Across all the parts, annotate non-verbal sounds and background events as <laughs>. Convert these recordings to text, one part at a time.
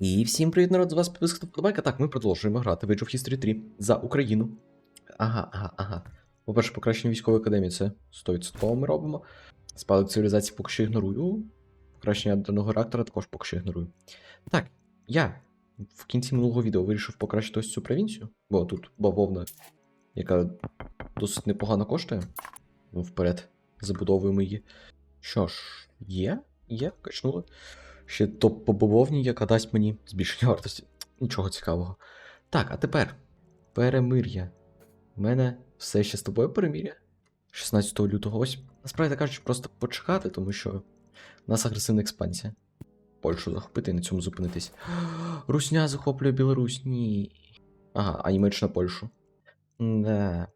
І всім привіт, народ, з вас підписка вподобайка. Так, ми продовжуємо грати в Age of History 3 за Україну. Ага, ага, ага. По-перше, покращення військової академії це 100% ми робимо. Спадок цивілізації поки що ігнорую. Покращення ядерного реактора також поки що ігнорую. Так, я в кінці минулого відео вирішив покращити ось цю провінцію, бо тут бавовна, яка досить непогано коштує. Ну, вперед, забудовуємо її. Що ж, є? Є, качнули. Ще топ по яка дасть мені збільшення вартості. Нічого цікавого. Так, а тепер перемир'я. У мене все ще з тобою перемир'я. 16 лютого. Ось, насправді кажучи, просто почекати, тому що у нас агресивна експансія. Польщу захопити і на цьому зупинитись. <gasps> Русня захоплює Білорусь. Ні. Ага, а Німеччина Польщу. Да.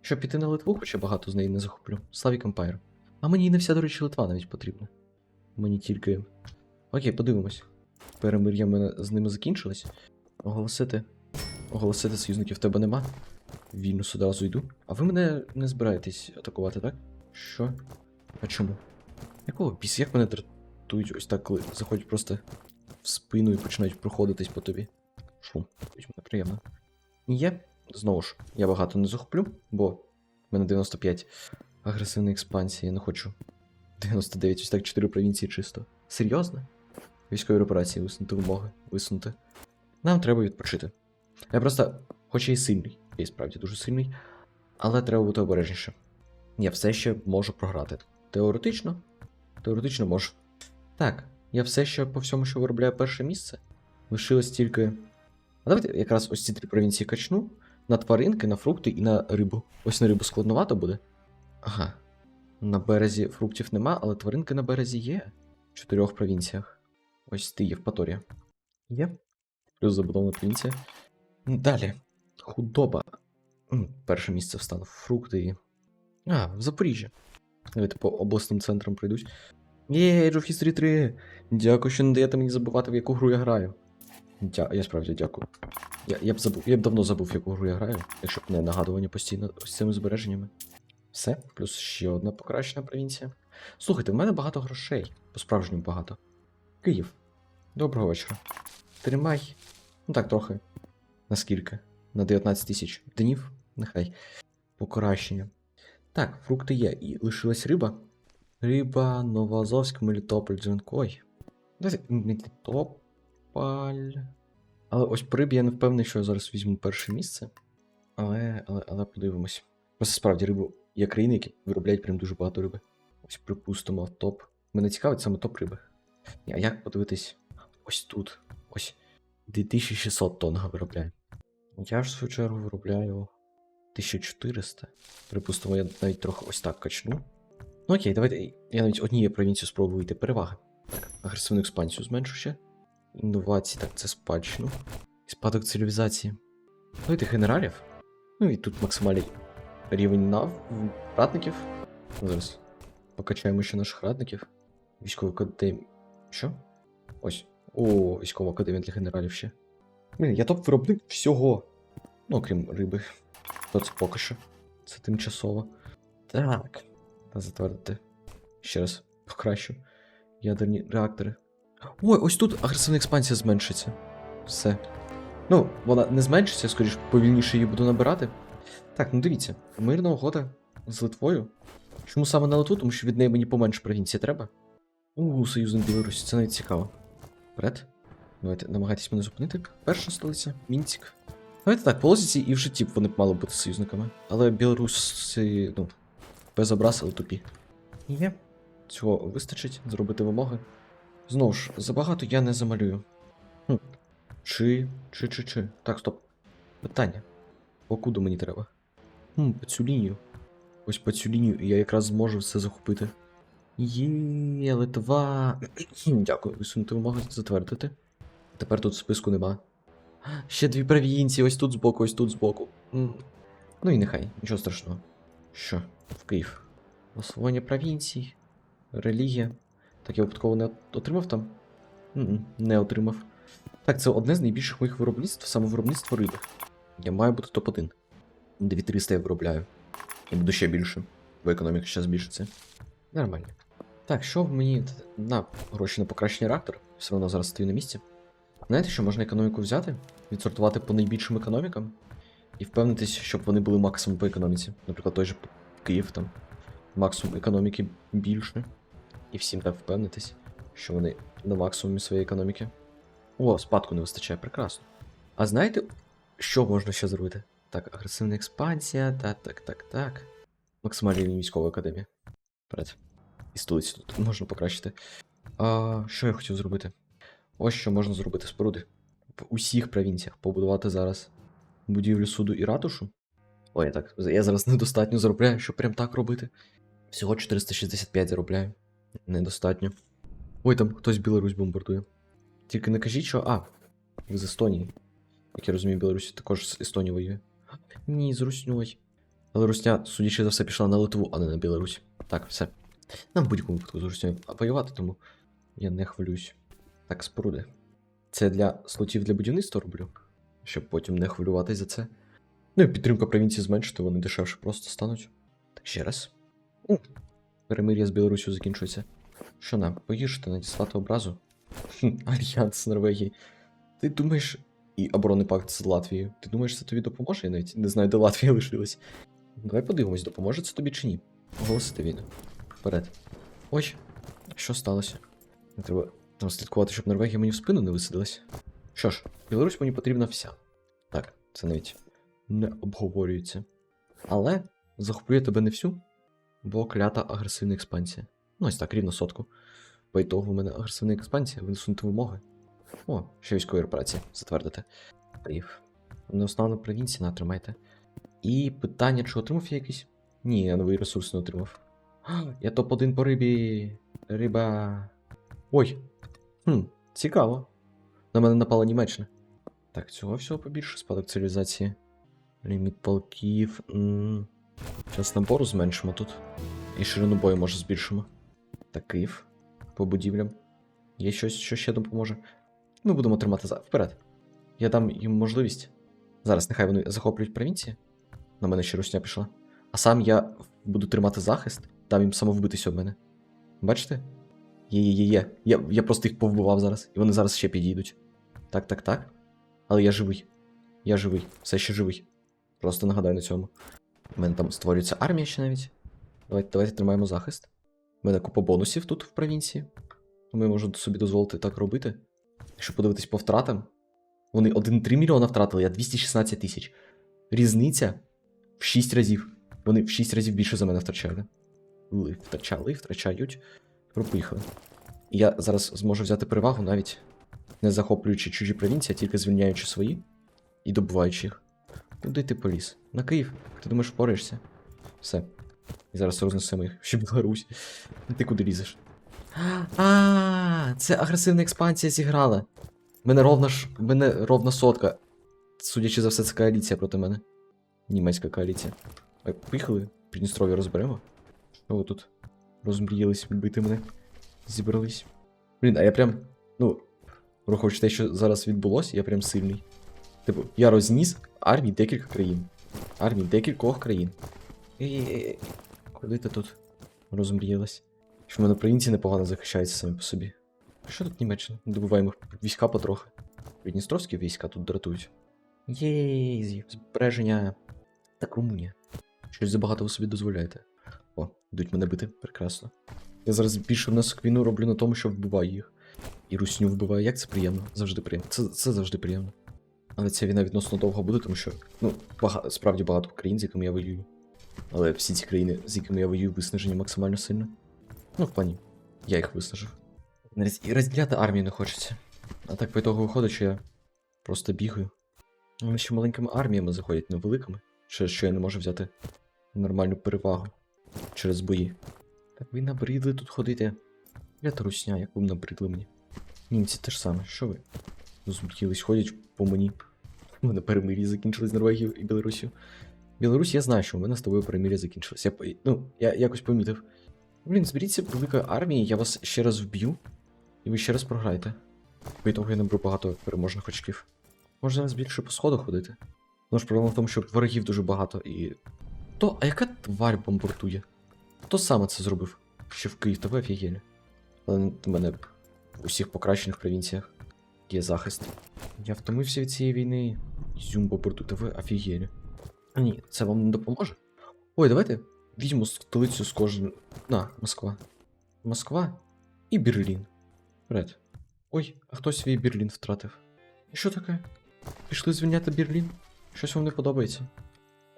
Щоб піти на Литву, хоча багато з неї не захоплю. Славік Емпайр. А мені не вся, до речі, Литва навіть потрібна. Мені тільки. Окей, подивимось. Перемир'я мене з ними закінчилось. Оголосити. Оголосити союзників тебе нема. Вільно сюди одразу йду. А ви мене не збираєтесь атакувати, так? Що? А чому? Якого біс? Як мене дратують ось так, коли заходять просто в спину і починають проходитись по тобі? Шум. Мене приємно. Є. Знову ж, я багато не захоплю, бо в мене 95 агресивної експансії, я не хочу. 99, ось так 4 провінції чисто. Серйозно? Військові операції висунути вимоги, висунути. Нам треба відпочити. Я просто, хоч і сильний, я і справді дуже сильний, але треба бути обережніше. Я все ще можу програти. Теоретично, теоретично можу. Так, я все ще по всьому, що виробляю перше місце. Лишилось тільки. А давайте якраз ось ці три провінції качну. На тваринки, на фрукти і на рибу. Ось на рибу складновато буде. Ага. На березі фруктів нема, але тваринки на березі є. В чотирьох провінціях. Ось ти Євпаторія. Є. Плюс забудована провінція. Далі. Худоба. Перше місце встало. Фрукти і. А, в Запоріжжя. Давайте по обласним центрам пройдусь. Є, Age of History 3. Дякую, що не даєте мені забувати, в яку гру я граю. Дя... Я справді дякую. Я, я б забув, я б давно забув, в яку гру я граю, якщо б не нагадування постійно ось цими збереженнями. Все, плюс ще одна покращена провінція. Слухайте, в мене багато грошей. По-справжньому багато. Київ. Доброго вечора. Тримай. Ну так, трохи. Наскільки? На 19 тисяч днів? Нехай. Покращення. Так, фрукти є. І лишилась риба. Риба, Новоазовськ, Мелітополь. Давайте Мелітополь. Але ось по рибі я не впевнений, що я зараз візьму перше місце. Але, але, але подивимось. Просто справді рибу є країни, які виробляють прям дуже багато риби. Ось припустимо топ. Мене цікавить саме топ риби. А як подивитись? Ось тут. Ось 2600 тонн виробляю. Я ж в свою чергу виробляю 1400. Припустимо, я навіть трохи ось так качну. Ну окей, давайте. Я навіть однією провінцією спробую вийти переваги. Так, агресивну експансію зменшу ще. Інновації, так, це спадщину. І Спадок цивілізації. Давайте генералів. Ну і тут максимальний рівень нав ратників. Зараз покачаємо ще наших ратників. Військову академію. Що? Ось. О, військова академія для генералів ще. Блін, я топ-виробник всього. Ну, окрім риби. То це поки що. Це тимчасово. Так. Затвердити. Ще раз покращу. Ядерні реактори. Ой, ось тут агресивна експансія зменшиться. Все. Ну, вона не зменшиться, скоріш повільніше її буду набирати. Так, ну дивіться, мирна угода з Литвою. Чому саме на Литву? Тому що від неї мені поменше провінції треба. У, союзник Білорусі, це навіть цікаво. Вперед. Давайте намагайтесь мене зупинити. Перша столиця Мінськ. Давайте так, по лозіці і в житті б вони б мали бути союзниками. Але білоруси, ну, без образ, але тупі. Є. Цього вистачить зробити вимоги. Знову ж, забагато я не замалюю. Хм. Чи, чи, чи, чи. Так, стоп. Питання. Покуди мені треба? Хм, по цю лінію. Ось по цю лінію, і я якраз зможу все захопити. Є, Литва. <clears throat> Дякую, висунути вимоги затвердити. Тепер тут списку нема. Ще дві провінції, ось тут збоку, ось тут збоку. Ну і нехай, нічого страшного. Що? В Київ. Освоєння провінцій, релігія. Так я випадково не отримав там? Не отримав. Так, це одне з найбільших моїх виробництв, саме виробництво риби. Я маю бути топ-1. 2300 я виробляю. І буду ще більше, бо економіка ще збільшиться. Нормально. Так, що мені на гроші на покращення реактора? Все одно зараз стою на місці. Знаєте, що можна економіку взяти, відсортувати по найбільшим економікам і впевнитись, щоб вони були максимум по економіці. Наприклад, той же Київ там. Максимум економіки більше. І всім так впевнитись, що вони на максимумі своєї економіки. О, спадку не вистачає, прекрасно. А знаєте, що можна ще зробити? Так, агресивна експансія, так, так, так, так. Максимальний рівень військової академії. Вперед. І столиці тут можна покращити. А що я хотів зробити? Ось що можна зробити споруди. В усіх провінціях побудувати зараз будівлю суду і ратушу. Ой, так, я зараз недостатньо заробляю, щоб прям так робити. Всього 465 заробляю. Недостатньо. Ой, там хтось Білорусь бомбардує. Тільки не кажіть, що. А, ви з Естонії. Як я розумію, Білорусь також з Естонії воює. Ні, з Русньою. Але Русня, судячи за все, пішла на Литву, а не на Білорусь. Так, все. Нам в будь-якому випадку з Руснею воювати, тому я не хвилююсь. Так, споруди. Це для слотів для будівництва роблю, щоб потім не хвилюватись за це. Ну і підтримка провінції зменшити, вони дешевше просто стануть. Так ще раз. У, перемир'я з Білорусю закінчується. Що нам, погіршити, надіслати образу? Альянс Норвегії. Ти думаєш. І оборонний пакт з Латвією. Ти думаєш, це тобі допоможе? Я навіть не знаю, де Латвія лишилась. Давай подивимось, допоможе це тобі чи ні. Оголосити війну. Вперед. Ой, що сталося? Не треба там слідкувати, щоб Норвегія мені в спину не висадилась. Що ж, Білорусь мені потрібна вся. Так, це навіть не обговорюється. Але захоплю я тебе не всю, бо клята агресивна експансія. Ну, ось так, рівно сотку. По ітогу в мене агресивна експансія, висунути вимоги. О, ще військові операції затвердити. Київ. Не основна провінція натримайте. І питання, чи отримав я якийсь? Ні, я новий ресурс не отримав. <gasps> Я топ-1 по рибі. Риба. Ой. Хм, цікаво. На мене напала Німеччина. Так, цього всього побільше спадок цивілізації. Ліміт полків. Час набору зменшимо тут. І ширину бою може збільшимо. Так, Київ. По будівлям. Є щось, що ще допоможе. Ми будемо тримати за. Вперед. Я дам їм можливість. Зараз нехай вони захоплюють провінції. На мене ще русня пішла. А сам я буду тримати захист, дам їм самовбитись об мене. Бачите? Є, є, є, є. Я, я просто їх повбивав зараз, і вони зараз ще підійдуть. Так, так, так. Але я живий. Я живий, все ще живий. Просто нагадаю на цьому. У мене там створюється армія ще навіть. Давайте, давайте тримаємо захист. У мене купа бонусів тут в провінції. Я можу собі дозволити так робити. Якщо подивитись по втратам, вони 1,3 мільйона втратили, а 216 тисяч. Різниця в 6 разів. Вони в 6 разів більше за мене втрачали. Ли- Втрачали, втрачають. І я зараз зможу взяти перевагу навіть не захоплюючи чужі провінції, а тільки звільняючи свої і добуваючи їх. Куди ти поліз? На Київ. Ти думаєш, впораєшся? Все. І зараз рознесемо їх. Ще Білорусь. Ти куди лізеш? А, це агресивна експансія зіграла. Мене ровна ж. Мене ровна сотка. Судячи за все, це коаліція проти мене. Німецька коаліція. Поїхали, Придністров'я розберемо. Що ви тут? Розмріялись відбити мене. Зібрались. Блін, а я прям. Ну, враховуючи те, що зараз відбулося, я прям сильний. Типу, я розніс армії декілька країн. Армії декількох країн. Ей-ей-ей. Куди ти тут розмріялась? Що в мене провінції непогано захищаються самі по собі. Що тут Німеччина? Добуваємо війська потрохи. Придністровські війська тут дратують. Єй, збереження. Так, Румунія. Щось забагато ви собі дозволяєте. Йдуть мене бити, прекрасно. Я зараз більше внесок війну роблю на тому, що вбиваю їх. І русню вбиваю. Як це приємно? Завжди приємно. Це, це завжди приємно. Але ця війна відносно довго буде, тому що, ну, багато, справді багато країн, з якими я воюю. Але всі ці країни, з якими я воюю, виснажені максимально сильно. Ну, в плані, я їх виснажив. І розділяти армію не хочеться. А так по ітогу виходить, що я просто бігаю. Вони ще маленькими арміями заходять, не великими. Через що я не можу взяти нормальну перевагу через бої. Так ви набридли тут ходити. Я русня, як ви набридли мені. Німці те ж саме, що ви? Змутілись, ходять по мені. У мене перемир'я закінчилось з і Білорусію. Білорусь, я знаю, що у мене з тобою перемир'я закінчилось. Я, ну, я якось помітив. Блін, зберіться великої армії, я вас ще раз вб'ю, і ви ще раз програєте. По ітогу я наберу багато переможних очків. Можна зараз більше по сходу ходити. Ну ж проблема в тому, що ворогів дуже багато і. То, а яка тварь бомбардує? Хто саме це зробив? Ще в Київ, ви офігелі. В мене в усіх покращених провінціях Є захист. Я втомився від цієї війни. Зюм по борту, та ви офігєлі. А ні, це вам не допоможе. Ой, давайте візьмемо столицю з кожен. На, Москва. Москва і Берлін. Вперед. Ой, а хтось свій Берлін втратив. І що таке? Пішли звільняти Берлін? Щось вам не подобається.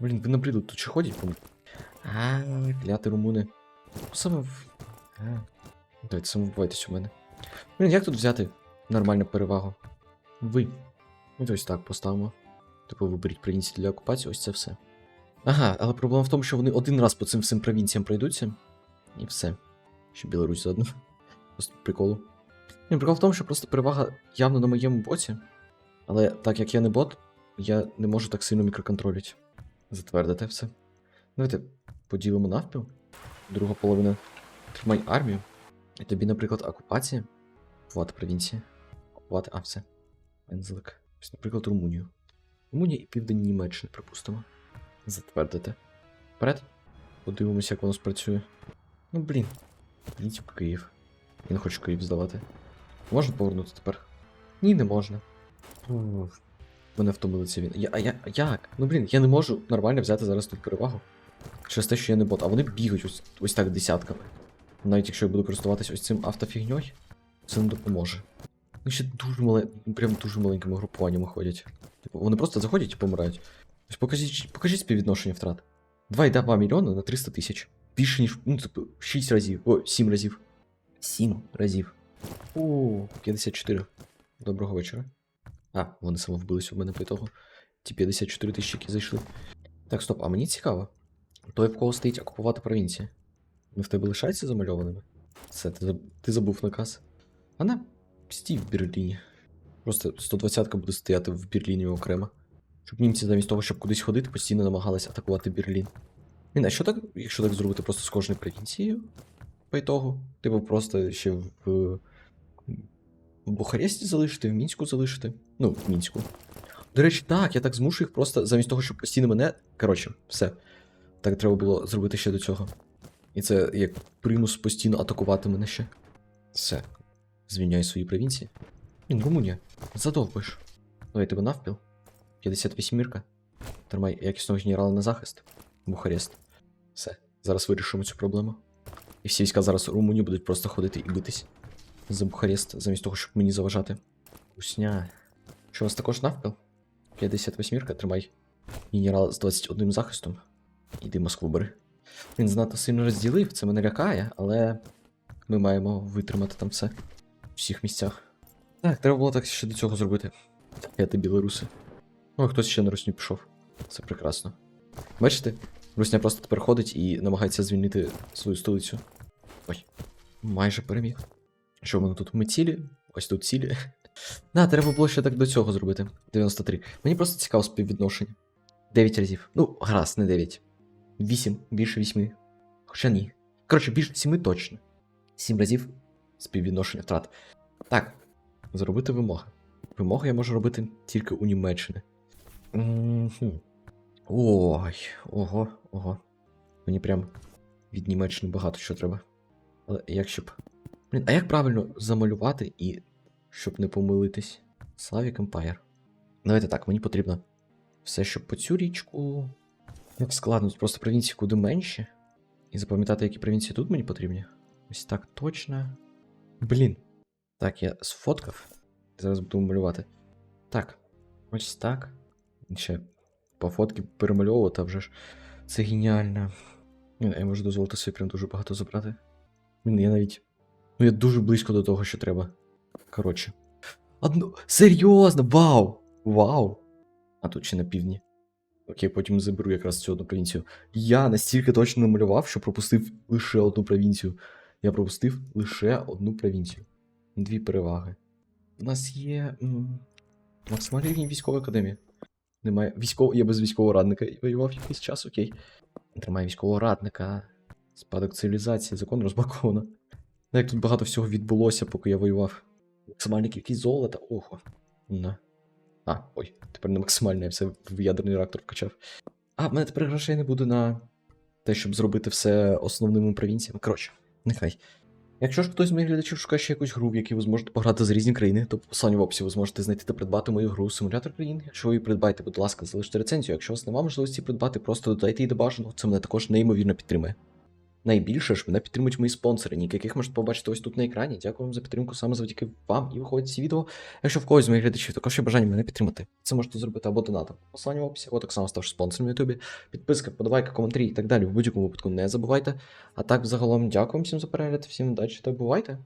Блін, ви набріли тут чи ходять по А, кляти румуни. Саме в. А. Давайте самовбивайтесь у мене. Блін, як тут взяти нормальну перевагу? Ви. Ну, ось так поставимо. Типу, виберіть провінції для окупації, ось це все. Ага, але проблема в тому, що вони один раз по цим всім провінціям пройдуться. І все. Ще Білорусь заодно. <laughs> Просто приколу. Ні, прикол в тому, що просто перевага явно на моєму боці. Але так як я не бот, я не можу так сильно мікроконтролити. Затвердити все. Давайте поділимо навпіл. Друга половина тримай армію. І тобі, наприклад, окупація. Окупувати провінції. Окупувати, а все. Пензлик. Ось, наприклад, Румунію. Румунія і Південь Німеччини, припустимо. Затвердити. Вперед. Подивимося, як воно спрацює. Ну блін. Їдь в Київ. Не хочу Київ здавати. Можна повернути тепер? Ні, не можна. Мене втомили він. Я, я, як? Ну блін, я не можу нормально взяти зараз тут перевагу. Через те, що я не бот, а вони бігають ось, ось так десятками. Навіть якщо я буду користуватись ось цим автофігньою, це не допоможе. Ну ще дуже мале, прям дуже маленькими групуваннями ходять. Типу, вони просто заходять і помирають. Ось покажіть, покажіть співвідношення втрат. 2,2 мільйона на 300 тисяч. Більше ніж, ну, типу, 6 разів. О, 7 разів. 7 разів. О, 54. Доброго вечора. А, вони самовбились у мене по ітогу. Ті 54 тисячі, які зайшли. Так, стоп, а мені цікаво. Той, в кого стоїть окупувати провінції. Ну в тебе лишається замальованими? Все, ти, ти забув наказ. А на стій в Берліні. Просто 120-ка буде стояти в Берліні окремо. Щоб німці замість того, щоб кудись ходити, постійно намагались атакувати Берлін. Блін, а що так, якщо так зробити просто з кожною провінцією? По ітогу? Типу просто ще в, в Бухаресті залишити, в Мінську залишити. Ну, в Мінську. До речі, так, я так змушу їх просто замість того, щоб постійно мене. Коротше, все. Так треба було зробити ще до цього. І це як примус постійно атакувати мене ще. Все. Звільняй свої провінції. Він, Румунія. Задовбиш. Давай тебе навпіл. 58 мірка. Тримай якісного генерала на захист. Бухарест. Все. Зараз вирішимо цю проблему. І всі війська зараз у Румунії будуть просто ходити і битись. За Бухарест, замість того, щоб мені заважати. Усня. Що у вас також навпіл? 58 мірка, тримай. Генерал з 21 захистом. Іди Москву бери. Він знато сильно розділив, це мене лякає, але ми маємо витримати там все. В всіх місцях. Так, треба було так ще до цього зробити. Я ти білоруси. О, хтось ще на русню пішов. Це прекрасно. Бачите, Русня просто тепер ходить і намагається звільнити свою столицю. Ой, майже переміг. Що в мене тут? Ми цілі? Ось тут цілі. <laughs> Да, треба було ще так до цього зробити. 93. Мені просто цікаво співвідношення. 9 разів. Ну, гаразд, не 9. 8, більше 8. Хоча ні. Коротше, більше 7 точно. 7 разів співвідношення втрат. Так, зробити вимоги. Вимоги я можу робити тільки у Німеччини. Мгм. Ой, ого, ого. Мені прям від Німеччини багато що треба. Але як щоб. Блін, а як правильно замалювати і щоб не помилитись? Slavic Empire. Давайте так, мені потрібно все, щоб по цю річку. Як складно, просто провінції куди менші. І запам'ятати, які провінції тут мені потрібні. Ось так точно. Блін. Так, я сфоткав. Зараз буду малювати. Так. Ось так. Ще по фотки перемальовувати, вже ж. Це геніально. Я можу дозволити собі прям дуже багато забрати. Блін, я навіть. Ну, я дуже близько до того, що треба. Коротше. Одну. Серйозно! Вау! Вау! А тут ще на півдні. Окей, потім заберу якраз цю одну провінцію. Я настільки точно намалював, що пропустив лише одну провінцію. Я пропустив лише одну провінцію. Дві переваги. У нас є. Максимальний рівень військової академії. Немає. Військово... Я без військового радника воював якийсь час, окей. Тримає військового радника. Спадок цивілізації, закон розблоковано. Ну, Як тут багато всього відбулося, поки я воював. Максимальна кількість золота. Ого. На. А, ой, тепер не максимально, я все в ядерний реактор вкачав. А, в мене тепер грошей не буде на те, щоб зробити все основними провінціями. Коротше, нехай. Якщо ж хтось з моїх глядачів шукає ще якусь гру, в якій ви зможете пограти за різні країни, то по в описі ви зможете знайти та придбати мою гру Симулятор країн. Якщо ви її придбаєте, будь ласка, залиште рецензію. Якщо у вас немає можливості придбати, просто додайте її до бажаного, це мене також неймовірно підтримує. Найбільше ж мене підтримують мої спонсори, яких можете побачити ось тут на екрані. Дякую вам за підтримку саме завдяки вам і виходить ці відео. Якщо в когось з моїх глядачів також є бажання мене підтримати, це можете зробити або донатом. Посилання в описі, або так само ставши спонсором на Ютубі. Підписка, подавайка, коментарі і так далі. В будь-якому випадку не забувайте. А так, загалом, дякую всім за перегляд, всім удачі та бувайте!